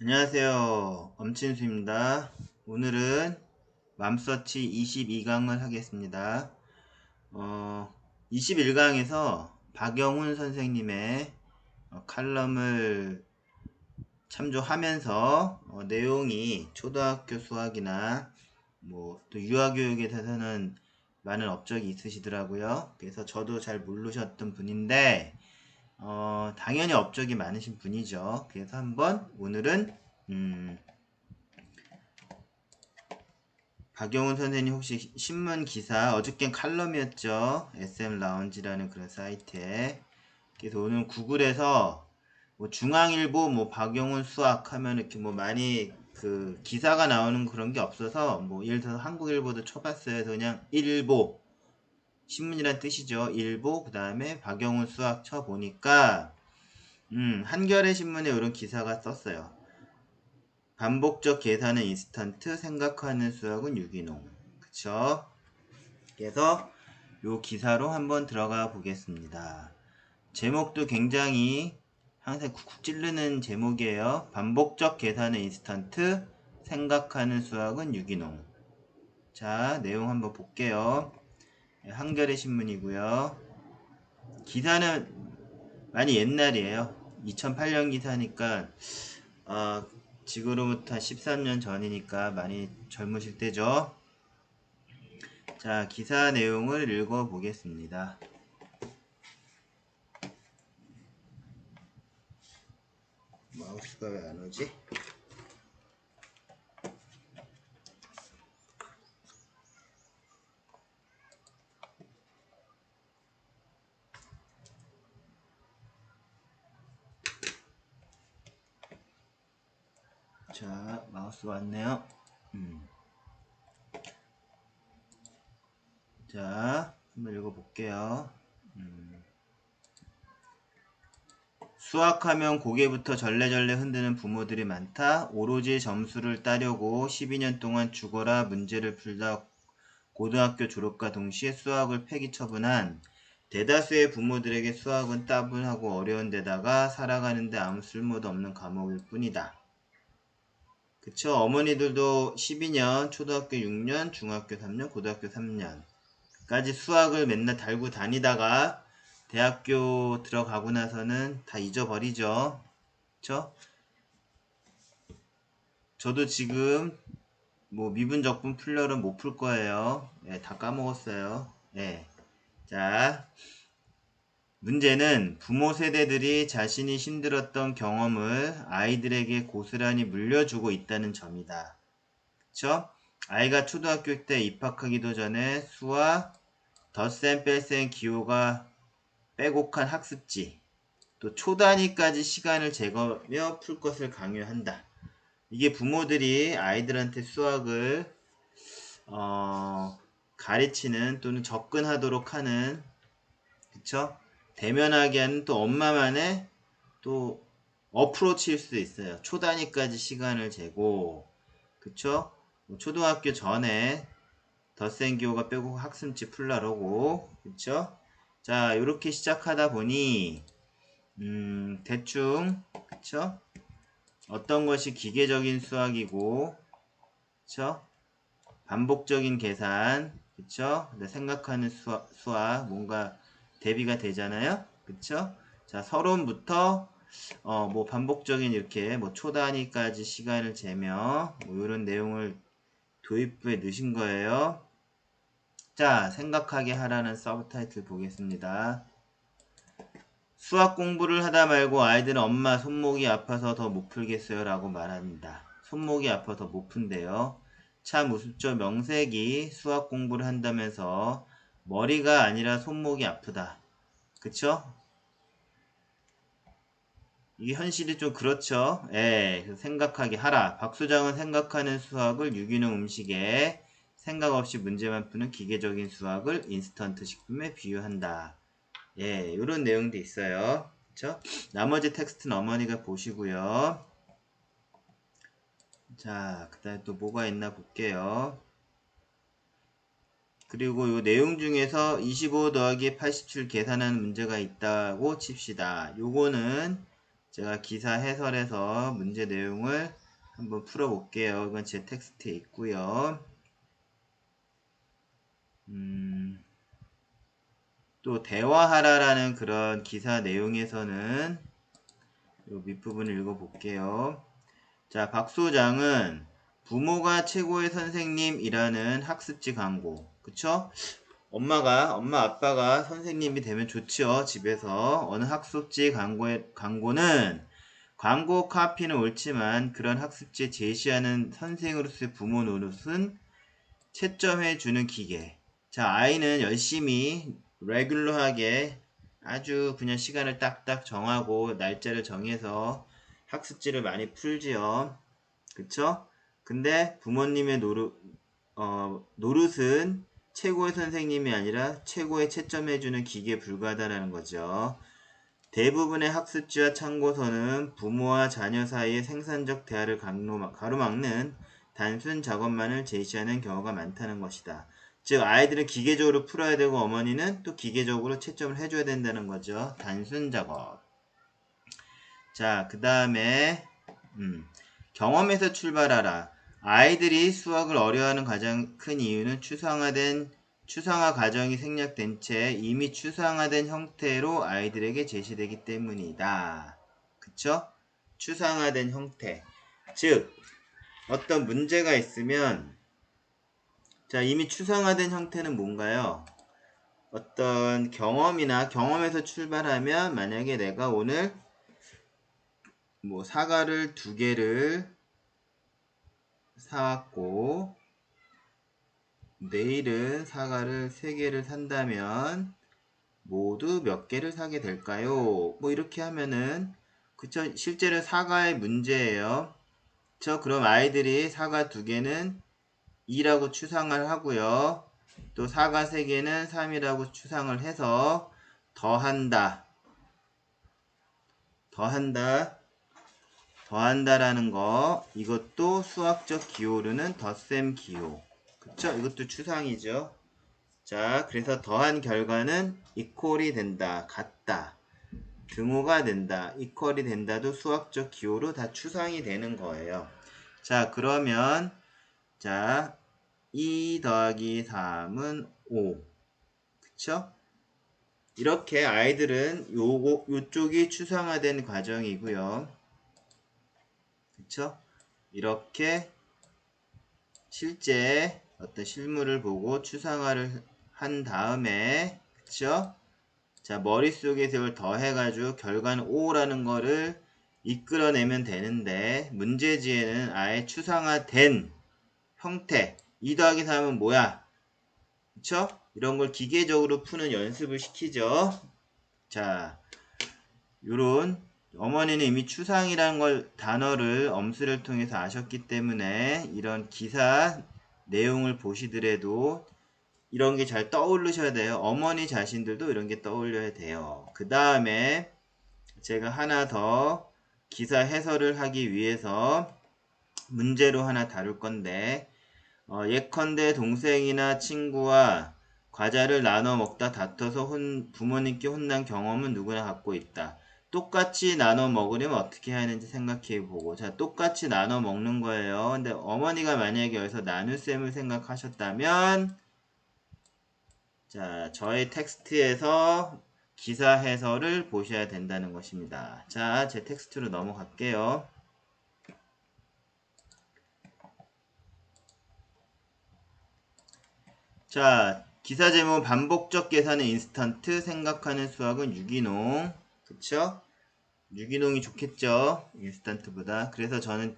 안녕하세요. 엄친수입니다. 오늘은 맘서치 22강을 하겠습니다. 어, 21강에서 박영훈 선생님의 어, 칼럼을 참조하면서 어, 내용이 초등학교 수학이나 뭐 또 유아교육에 대해서는 많은 업적이 있으시더라고요. 그래서 저도 잘 모르셨던 분인데 어, 당연히 업적이 많으신 분이죠. 그래서 한번 오늘은 음, 박영훈 선생님 혹시 신문 기사 어저께 칼럼이었죠. SM 라운지라는 그런 사이트에. 그래서 오늘 구글에서 뭐 중앙일보 뭐 박영훈 수학 하면 이렇게 뭐 많이 그 기사가 나오는 그런 게 없어서 뭐 예를 들어서 한국일보도 쳐봤어요. 그냥 일보 신문이란 뜻이죠. 일보 그 다음에 박영훈 수학 쳐보니까 음, 한겨레 신문에 이런 기사가 썼어요. 반복적 계산은 인스턴트, 생각하는 수학은 유기농. 그쵸? 그래서 요 기사로 한번 들어가 보겠습니다. 제목도 굉장히 항상 쿡쿡 찌르는 제목이에요. 반복적 계산은 인스턴트, 생각하는 수학은 유기농. 자, 내용 한번 볼게요. 네, 한겨레 신문이고요. 기사는 많이 옛날이에요. 2008년 기사니까 어, 지금으로부터 13년 전이니까 많이 젊으실 때죠. 자, 기사 내용을 읽어 보겠습니다. 마우스가 왜 안 오지? 자, 마우스 왔네요. 음. 자, 한번 읽어볼게요. 음. 수학하면 고개부터 절레절레 흔드는 부모들이 많다. 오로지 점수를 따려고 12년 동안 죽어라 문제를 풀다 고등학교 졸업과 동시에 수학을 폐기 처분한 대다수의 부모들에게 수학은 따분하고 어려운 데다가 살아가는데 아무 쓸모도 없는 과목일 뿐이다. 그쵸? 어머니들도 12년, 초등학교 6년, 중학교 3년, 고등학교 3년까지 수학을 맨날 달고 다니다가 대학교 들어가고 나서는 다 잊어버리죠. 그쵸? 저도 지금 뭐 미분 적분 풀려는 못 풀 거예요. 예, 다 까먹었어요. 예. 자, 문제는 부모 세대들이 자신이 힘들었던 경험을 아이들에게 고스란히 물려주고 있다는 점이다. 그쵸? 아이가 초등학교 때 입학하기도 전에 수와 덧셈 뺄셈 기호가 빼곡한 학습지, 또 초단위까지 시간을 재거며 풀 것을 강요한다. 이게 부모들이 아이들한테 수학을 어, 가르치는 또는 접근하도록 하는 그쵸? 대면하게 하는 또 엄마만의 또 어프로치일 수도 있어요. 초단위까지 시간을 재고 그쵸? 뭐 초등학교 전에 덧셈 기호가 빼고 학습지 풀라라고 그쵸? 자 이렇게 시작하다 보니 음 대충 그쵸? 어떤 것이 기계적인 수학이고 그쵸? 반복적인 계산 그쵸? 생각하는 수학, 수학 뭔가 대비가 되잖아요. 그쵸? 자, 서론부터 어, 뭐 반복적인 이렇게 뭐 초단위까지 시간을 재며 뭐 이런 내용을 도입부에 넣으신 거예요. 자, 생각하게 하라는 서브타이틀 보겠습니다. 수학 공부를 하다 말고 아이들은 엄마 손목이 아파서 더 못 풀겠어요 라고 말합니다. 손목이 아파서 못 푼대요. 참 우습죠. 명색이 수학 공부를 한다면서 머리가 아니라 손목이 아프다. 그쵸? 이게 현실이 좀 그렇죠. 예, 생각하게 하라. 박수장은 생각하는 수학을 유기농 음식에 생각 없이 문제만 푸는 기계적인 수학을 인스턴트 식품에 비유한다. 예, 이런 내용도 있어요. 그쵸? 나머지 텍스트는 어머니가 보시고요. 자, 그 다음에 또 뭐가 있나 볼게요. 그리고 이 내용 중에서 25 더하기 87 계산하는 문제가 있다고 칩시다. 요거는 제가 기사 해설에서 문제 내용을 한번 풀어볼게요. 이건 제 텍스트에 있고요. 음, 또 대화하라라는 그런 기사 내용에서는 이 밑부분을 읽어볼게요. 자, 박 소장은 부모가 최고의 선생님이라는 학습지 광고. 그쵸? 엄마가, 엄마, 아빠가 선생님이 되면 좋지요. 집에서. 어느 학습지 광고에, 광고는 광고 카피는 옳지만 그런 학습지에 제시하는 선생으로서의 부모 노릇은 채점해 주는 기계. 자, 아이는 열심히 레귤러하게 아주 그냥 시간을 딱딱 정하고 날짜를 정해서 학습지를 많이 풀지요. 그쵸? 근데 부모님의 노릇, 어, 노릇은 최고의 선생님이 아니라 최고의 채점해주는 기계에 불과하다는 거죠. 대부분의 학습지와 참고서는 부모와 자녀 사이의 생산적 대화를 가로막는 단순 작업만을 제시하는 경우가 많다는 것이다. 즉 아이들은 기계적으로 풀어야 되고 어머니는 또 기계적으로 채점을 해줘야 된다는 거죠. 단순 작업. 자, 그 다음에 음, 경험에서 출발하라. 아이들이 수학을 어려워하는 가장 큰 이유는 추상화된 추상화 과정이 생략된 채 이미 추상화된 형태로 아이들에게 제시되기 때문이다. 그쵸? 추상화된 형태. 즉, 어떤 문제가 있으면, 자, 이미 추상화된 형태는 뭔가요? 어떤 경험이나 경험에서 출발하면 만약에 내가 오늘 뭐 사과를 두 개를 사왔고 내일은 사과를 3개를 산다면 모두 몇 개를 사게 될까요? 뭐 이렇게 하면은 그쵸 실제로 사과의 문제예요. 저 그럼 아이들이 사과 2개는 2라고 추상을 하고요. 또 사과 3개는 3이라고 추상을 해서 더한다. 더한다. 더한다라는 거 이것도 수학적 기호로는 덧셈 기호. 그쵸? 이것도 추상이죠. 자, 그래서 더한 결과는 이퀄이 된다. 같다. 등호가 된다. 이퀄이 된다도 수학적 기호로 다 추상이 되는 거예요. 자, 그러면 자, 2 더하기 3은 5. 그쵸? 이렇게 아이들은 요거, 요쪽이 추상화된 과정이고요. 그쵸? 이렇게 실제 어떤 실물을 보고 추상화를 한 다음에 그쵸? 자 머릿속에서 이걸 더해가지고 결과는 5라는 거를 이끌어내면 되는데 문제지에는 아예 추상화된 형태 2 더하기 3은 뭐야? 그쵸? 이런 걸 기계적으로 푸는 연습을 시키죠. 자, 요런 어머니는 이미 추상이라는 걸 단어를 엄수를 통해서 아셨기 때문에 이런 기사 내용을 보시더라도 이런 게 잘 떠오르셔야 돼요. 어머니 자신들도 이런 게 떠올려야 돼요. 그 다음에 제가 하나 더 기사 해설을 하기 위해서 문제로 하나 다룰 건데 어, 예컨대 동생이나 친구와 과자를 나눠 먹다 다퉈서 혼, 부모님께 혼난 경험은 누구나 갖고 있다. 똑같이 나눠 먹으려면 어떻게 해야 하는지 생각해 보고. 자 똑같이 나눠 먹는 거예요. 근데 어머니가 만약에 여기서 나눗셈을 생각하셨다면 자 저의 텍스트에서 기사 해설을 보셔야 된다는 것입니다. 자 제 텍스트로 넘어갈게요. 자 기사 제목 반복적 계산은 인스턴트 생각하는 수학은 유기농 그쵸? 유기농이 좋겠죠. 인스턴트보다. 그래서 저는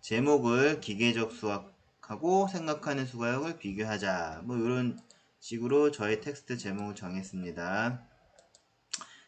제목을 기계적 수학하고 생각하는 수학을 비교하자. 뭐 이런 식으로 저의 텍스트 제목을 정했습니다.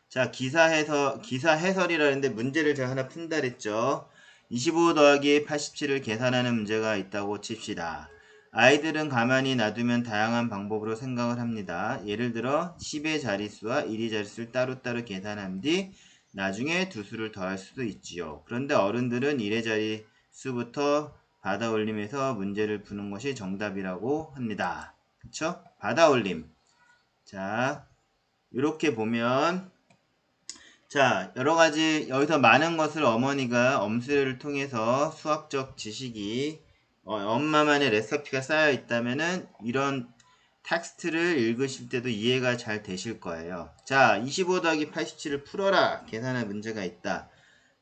자, 기사 해설, 기사 해설이라는데 문제를 제가 하나 푼다 그랬죠. 25 더하기 87을 계산하는 문제가 있다고 칩시다. 아이들은 가만히 놔두면 다양한 방법으로 생각을 합니다. 예를 들어 10의 자릿수와 1의 자릿수를 따로따로 계산한 뒤 나중에 두 수를 더할 수도 있지요. 그런데 어른들은 1의 자릿수부터 받아 올림에서 문제를 푸는 것이 정답이라고 합니다. 그쵸? 받아 올림. 자, 이렇게 보면 자, 여러 가지 여기서 많은 것을 어머니가 엄수를 통해서 수학적 지식이 어, 엄마만의 레시피가 쌓여 있다면은 이런 텍스트를 읽으실 때도 이해가 잘 되실 거예요. 자, 25 더하기 87을 풀어라. 계산할 문제가 있다.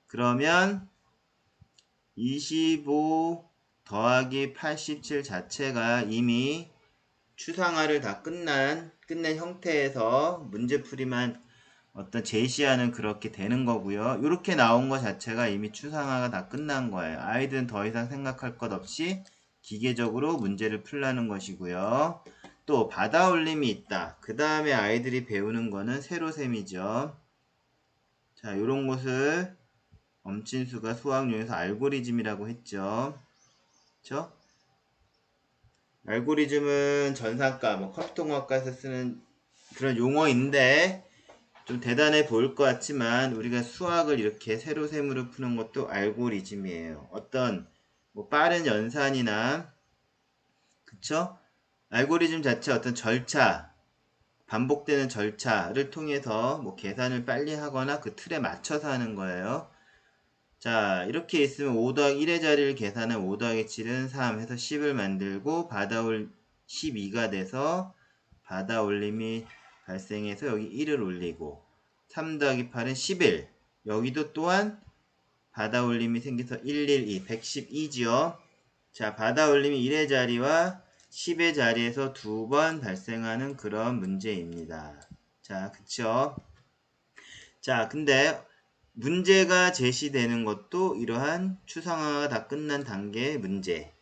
그러면 25 더하기 87 자체가 이미 추상화를 다 끝난 끝낸 형태에서 문제풀이만 어떤 제시하는 그렇게 되는 거고요. 이렇게 나온 것 자체가 이미 추상화가 다 끝난 거예요. 아이들은 더 이상 생각할 것 없이 기계적으로 문제를 풀라는 것이고요. 또 받아올림이 있다. 그 다음에 아이들이 배우는 거는 세로셈이죠. 자, 이런 것을 엄친수가 수학용에서 알고리즘이라고 했죠. 그쵸? 알고리즘은 전산과, 뭐 컴퓨터공학과에서 쓰는 그런 용어인데 좀 대단해 보일 것 같지만 우리가 수학을 이렇게 세로 셈으로 푸는 것도 알고리즘이에요. 어떤 뭐 빠른 연산이나 그쵸? 알고리즘 자체 어떤 절차 반복되는 절차를 통해서 뭐 계산을 빨리 하거나 그 틀에 맞춰서 하는 거예요. 자 이렇게 있으면 5 더하기 1의 자리를 계산하면 5 더하기 7은 3 해서 10을 만들고 받아올 12가 돼서 받아올림이 발생해서 여기 1을 올리고 3 더하기 8은 11 여기도 또한 받아올림이 생겨서 112 112지요. 자 받아올림이 1의 자리와 10의 자리에서 두 번 발생하는 그런 문제입니다. 자 그쵸? 자 근데 문제가 제시되는 것도 이러한 추상화가 다 끝난 단계의 문제.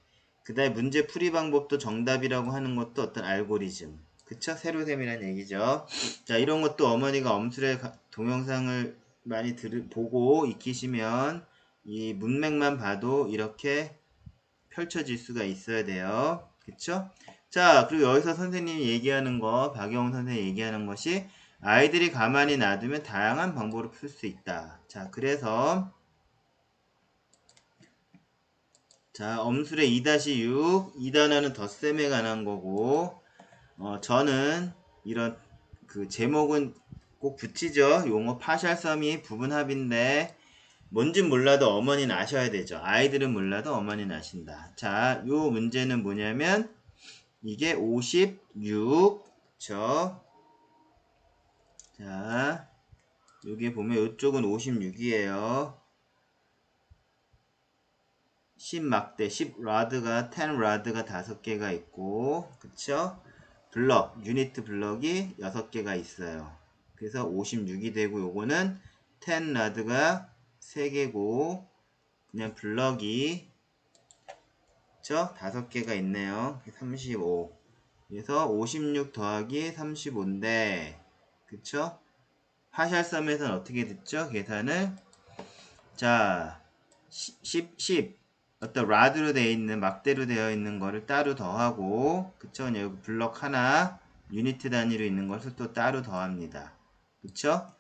그 다음에 문제 풀이 방법도 정답이라고 하는 것도 어떤 알고리즘 그쵸? 세로셈이란 얘기죠. 자, 이런 것도 어머니가 엄술의 동영상을 많이 들, 보고 익히시면 이 문맥만 봐도 이렇게 펼쳐질 수가 있어야 돼요. 그쵸? 자, 그리고 여기서 선생님이 얘기하는 거, 박영훈 선생님이 얘기하는 것이 아이들이 가만히 놔두면 다양한 방법으로 풀 수 있다. 자, 그래서 자, 엄술의 2-6, 2단원은 덧셈에 관한 거고 어, 저는 이런 그 제목은 꼭 붙이죠. 용어 파샬섬이 부분합인데 뭔진 몰라도 어머니는 아셔야 되죠. 아이들은 몰라도 어머니는 아신다. 자, 요 문제는 뭐냐면 이게 56 그쵸? 자, 여기 보면 이쪽은 56이에요. 10 막대, 10 라드가 10 라드가 5개가 있고 그쵸? 블럭, 유니트 블럭이 6개가 있어요. 그래서 56이 되고 요거는 10 라드가 3개고 그냥 블럭이 그쵸? 5개가 있네요. 35 그래서 56 더하기 35인데 그쵸? 파샬섬에서는 어떻게 됐죠? 계산을 자 10, 10 어떤 라드로 되어 있는 막대로 되어 있는 거를 따로 더하고 그쵸? 여기 블럭 하나 유니트 단위로 있는 것을 또 따로 더합니다. 그쵸?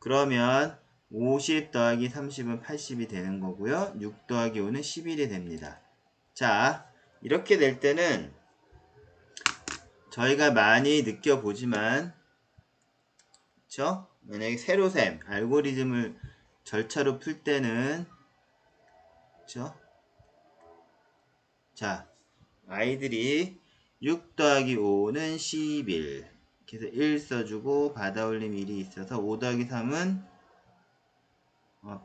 그러면 50 더하기 30은 80이 되는 거고요. 6 더하기 5는 11이 됩니다. 자 이렇게 될 때는 저희가 많이 느껴보지만 그쵸? 만약에 세로셈 알고리즘을 절차로 풀 때는 그쵸 자, 아이들이 6 더하기 5는 11. 그래서 1 써주고 받아 올림 1이 있어서 5 더하기 3은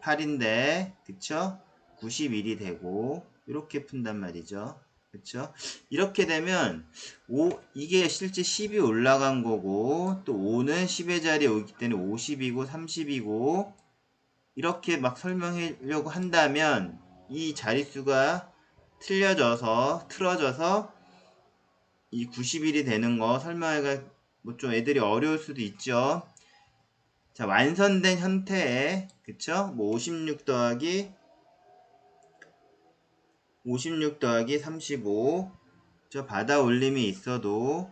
8인데 어, 그쵸? 91이 되고 이렇게 푼단 말이죠. 그쵸? 이렇게 되면 5 이게 실제 10이 올라간 거고 또 5는 10의 자리에 오기 때문에 50이고 30이고 이렇게 막 설명하려고 한다면 이 자릿수가 틀려져서 틀어져서 이 90일이 되는 거 설명하기가 뭐 좀 애들이 어려울 수도 있죠. 자 완성된 형태에 그쵸? 뭐56 더하기 56 더하기 35저 받아 올림이 있어도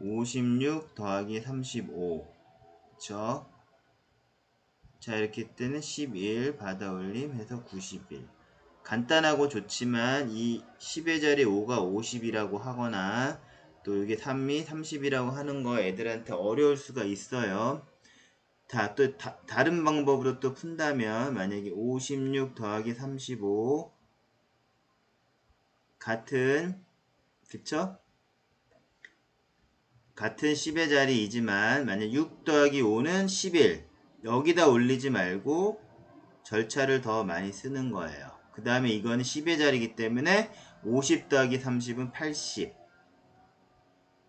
56 더하기 35 그쵸? 자 이렇게 때는 11 받아 올림 해서 91 간단하고 좋지만 이 10의 자리 5가 50이라고 하거나 또 이게 3이 30이라고 하는 거 애들한테 어려울 수가 있어요. 다, 또 다, 다른 방법으로 또 푼다면 만약에 56 더하기 35 같은 그쵸? 같은 10의 자리이지만 만약 6 더하기 5는 11 여기다 올리지 말고 절차를 더 많이 쓰는 거예요. 그 다음에 이거는 10의 자리이기 때문에 50 더하기 30은 80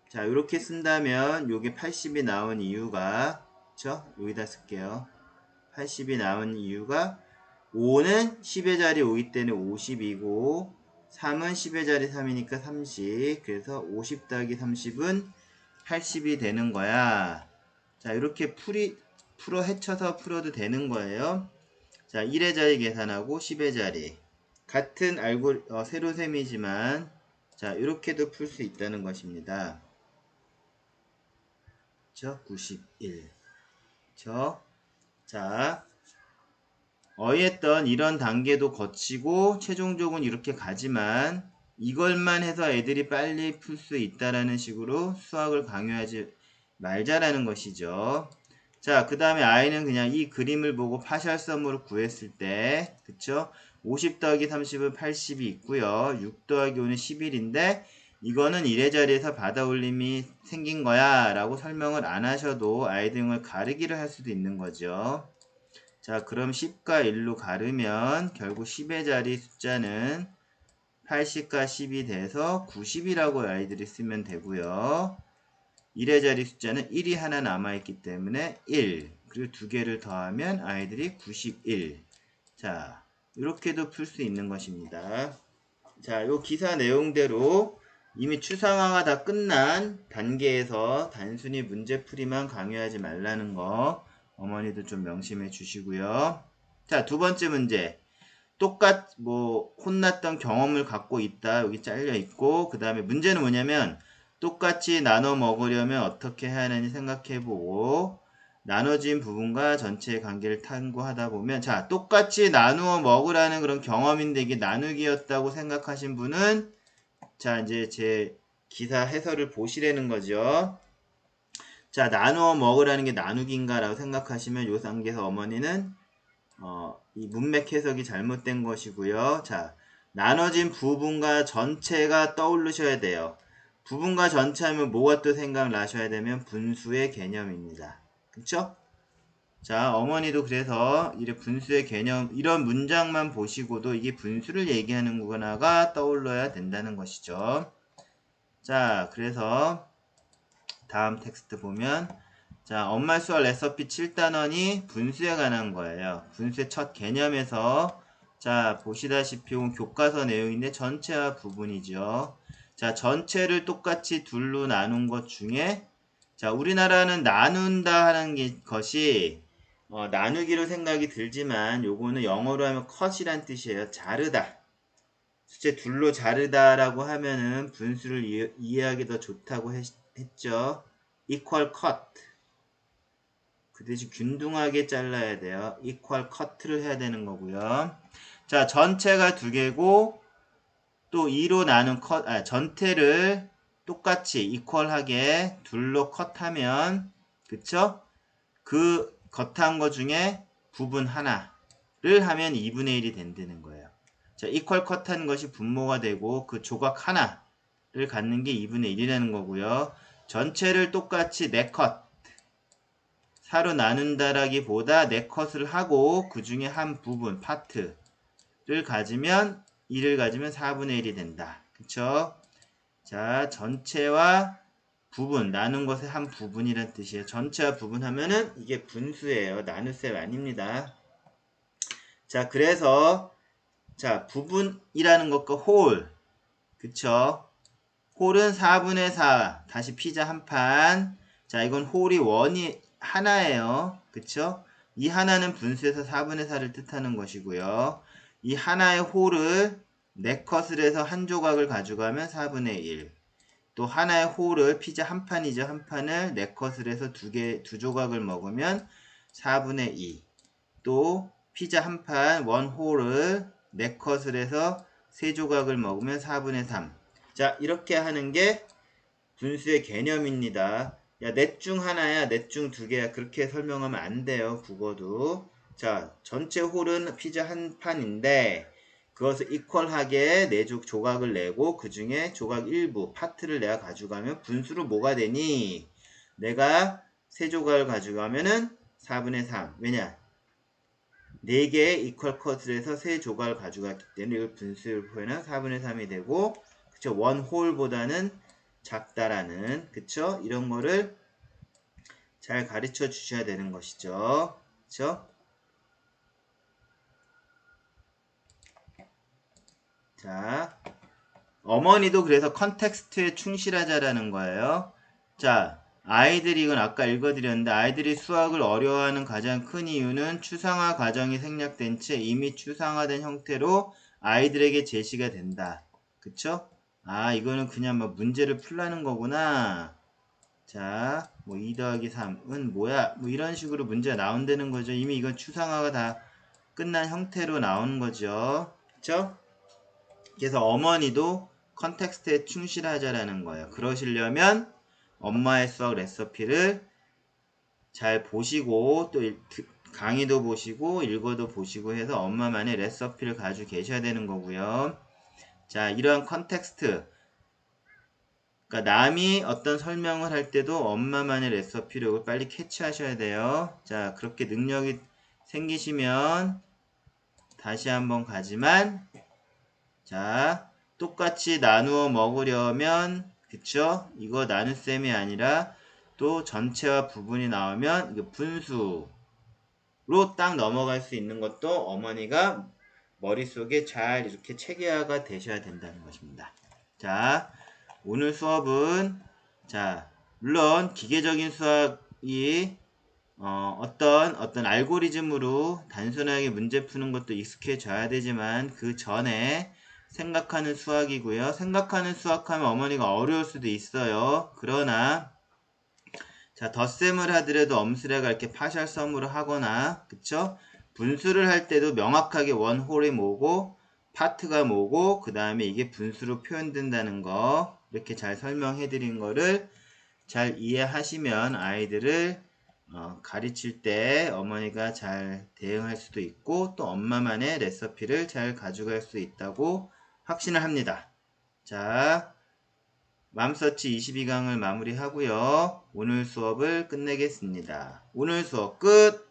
자, 이렇게 쓴다면 요게 80이 나온 이유가 그쵸? 여기다 쓸게요. 80이 나온 이유가 5는 10의 자리 5기 때문에 50이고 3은 10의 자리 3이니까 30 그래서 50 더하기 30은 80이 되는 거야. 자, 이렇게 풀이 풀어 헤쳐서 풀어도 되는 거예요. 자, 1의 자리 계산하고 10의 자리 같은 알고 어, 세로셈이지만 자, 이렇게도 풀 수 있다는 것입니다. 그쵸? 91. 그쵸? 자, 어이했던 이런 단계도 거치고 최종적으로 이렇게 가지만 이걸만 해서 애들이 빨리 풀 수 있다라는 식으로 수학을 강요하지 말자라는 것이죠. 자, 그 다음에 아이는 그냥 이 그림을 보고 파셜섬으로 구했을 때, 그쵸? 50 더하기 30은 80이 있고요. 6 더하기 5는 11인데, 이거는 1의 자리에서 받아 올림이 생긴 거야 라고 설명을 안 하셔도 아이 등을 가르기를 할 수도 있는 거죠. 자 그럼 10과 1로 가르면 결국 10의 자리 숫자는 80과 10이 돼서 90이라고 아이들이 쓰면 되고요. 1의 자리 숫자는 1이 하나 남아있기 때문에 1 그리고 두 개를 더하면 아이들이 91 자 이렇게도 풀 수 있는 것입니다. 자, 이 기사 내용대로 이미 추상화가 다 끝난 단계에서 단순히 문제풀이만 강요하지 말라는 거 어머니도 좀 명심해 주시고요. 자, 두 번째 문제. 똑같 뭐 혼났던 경험을 갖고 있다. 여기 잘려 있고 그 다음에 문제는 뭐냐면 똑같이 나눠 먹으려면 어떻게 해야 하는지 생각해 보고 나눠진 부분과 전체의 관계를 탐구하다 보면 자, 똑같이 나누어 먹으라는 그런 경험인데 이게 나누기였다고 생각하신 분은 자, 이제 제 기사 해설을 보시라는 거죠. 자, 나누어 먹으라는 게 나누기인가라고 생각하시면 요 단계에서 어머니는 어, 이 문맥 해석이 잘못된 것이고요. 자, 나눠진 부분과 전체가 떠오르셔야 돼요. 부분과 전체 하면 뭐가 또 생각나셔야 되면 분수의 개념입니다. 그쵸? 자, 어머니도 그래서 이래 분수의 개념, 이런 문장만 보시고도 이게 분수를 얘기하는 거나가 떠올라야 된다는 것이죠. 자, 그래서 다음 텍스트 보면 자, 엄마 수학 레서피 7단원이 분수에 관한 거예요. 분수의 첫 개념에서 자, 보시다시피 교과서 내용인데 전체와 부분이죠. 자, 전체를 똑같이 둘로 나눈 것 중에 자, 우리나라는 나눈다 하는 것이 어, 나누기로 생각이 들지만 요거는 영어로 하면 컷이란 뜻이에요. 자르다. 숫자 둘로 자르다라고 하면은 분수를 이해, 이해하기 더 좋다고 했, 죠 equal cut. 그 대신 균등하게 잘라야 돼요. equal cut를 해야 되는 거고요. 자, 전체가 두 개고 또 2로 나눈 컷, 아, 전체를 똑같이 equal하게 둘로 컷하면 그쵸? 그 겉한 거 중에 부분 하나를 하면 2분의 1이 된다는 거예요. 자, 이퀄 컷한 것이 분모가 되고 그 조각 하나를 갖는 게 2분의 1이라는 거고요. 전체를 똑같이 4컷 4로 나눈다라기보다 4컷을 하고 그 중에 한 부분, 파트를 가지면 2를 가지면 4분의 1이 된다. 그쵸? 자, 전체와 부분, 나눈 것의 한 부분이란 뜻이에요. 전체와 부분 하면은 이게 분수예요. 나눗셈 아닙니다. 자, 그래서 자, 부분이라는 것과 홀. 그쵸? 홀은 4분의 4. 다시 피자 한 판. 자, 이건 홀이 원이 하나예요. 그쵸? 이 하나는 분수에서 4분의 4를 뜻하는 것이고요. 이 하나의 홀을 4컷을 해서 한 조각을 가져가면 4분의 1. 또 하나의 홀을 피자 한 판이죠. 한 판을 네 컷을 해서 두 개, 두 조각을 먹으면 4분의 2. 또 피자 한 판 원 홀을 네 컷을 해서 세 조각을 먹으면 4분의 3. 자, 이렇게 하는 게 분수의 개념입니다. 야, 넷 중 하나야, 넷 중 두 개야. 그렇게 설명하면 안 돼요, 국어도. 자, 전체 홀은 피자 한 판인데, 그것을 이퀄하게 네 조, 조각을 내고, 그 중에 조각 일부, 파트를 내가 가져가면 분수로 뭐가 되니? 내가 세 조각을 가져가면은 4분의 3. 왜냐? 4개의 이퀄 컷을 해서 세 조각을 가져갔기 때문에 이걸 분수를 표현한 4분의 3이 되고, 그쵸? 원 홀보다는 작다라는, 그쵸? 이런 거를 잘 가르쳐 주셔야 되는 것이죠. 그쵸? 자, 어머니도 그래서 컨텍스트에 충실하자라는 거예요. 자, 아이들이 이건 아까 읽어드렸는데 아이들이 수학을 어려워하는 가장 큰 이유는 추상화 과정이 생략된 채 이미 추상화된 형태로 아이들에게 제시가 된다. 그쵸? 아, 이거는 그냥 막 문제를 풀라는 거구나. 자, 뭐 2 더하기 3은 뭐야? 뭐 이런 식으로 문제가 나온다는 거죠. 이미 이건 추상화가 다 끝난 형태로 나오는 거죠. 그쵸? 그래서 어머니도 컨텍스트에 충실하자라는 거예요. 그러시려면 엄마의 수학 레시피를 잘 보시고 또 강의도 보시고 읽어도 보시고 해서 엄마만의 레시피를 가지고 계셔야 되는 거고요. 자, 이러한 컨텍스트 그러니까 남이 어떤 설명을 할 때도 엄마만의 레시피를 빨리 캐치하셔야 돼요. 자, 그렇게 능력이 생기시면 다시 한번 가지만 자, 똑같이 나누어 먹으려면 그쵸? 이거 나눗셈이 아니라 또 전체와 부분이 나오면 이거 분수로 딱 넘어갈 수 있는 것도 어머니가 머릿속에 잘 이렇게 체계화가 되셔야 된다는 것입니다. 자, 오늘 수업은 자, 물론 기계적인 수학이 어, 어떤 어떤 알고리즘으로 단순하게 문제 푸는 것도 익숙해져야 되지만 그 전에 생각하는 수학이고요. 생각하는 수학하면 어머니가 어려울 수도 있어요. 그러나 자 덧셈을 하더라도 엄수래가 이렇게 파셜 썸으로 하거나 그쵸? 분수를 할 때도 명확하게 원홀이 뭐고 파트가 뭐고 그 다음에 이게 분수로 표현된다는 거 이렇게 잘 설명해 드린 거를 잘 이해하시면 아이들을 어, 가르칠 때 어머니가 잘 대응할 수도 있고 또 엄마만의 레시피를 잘 가져갈 수 있다고 확신을 합니다. 자, 맘서치 22강을 마무리하고요. 오늘 수업을 끝내겠습니다. 오늘 수업 끝!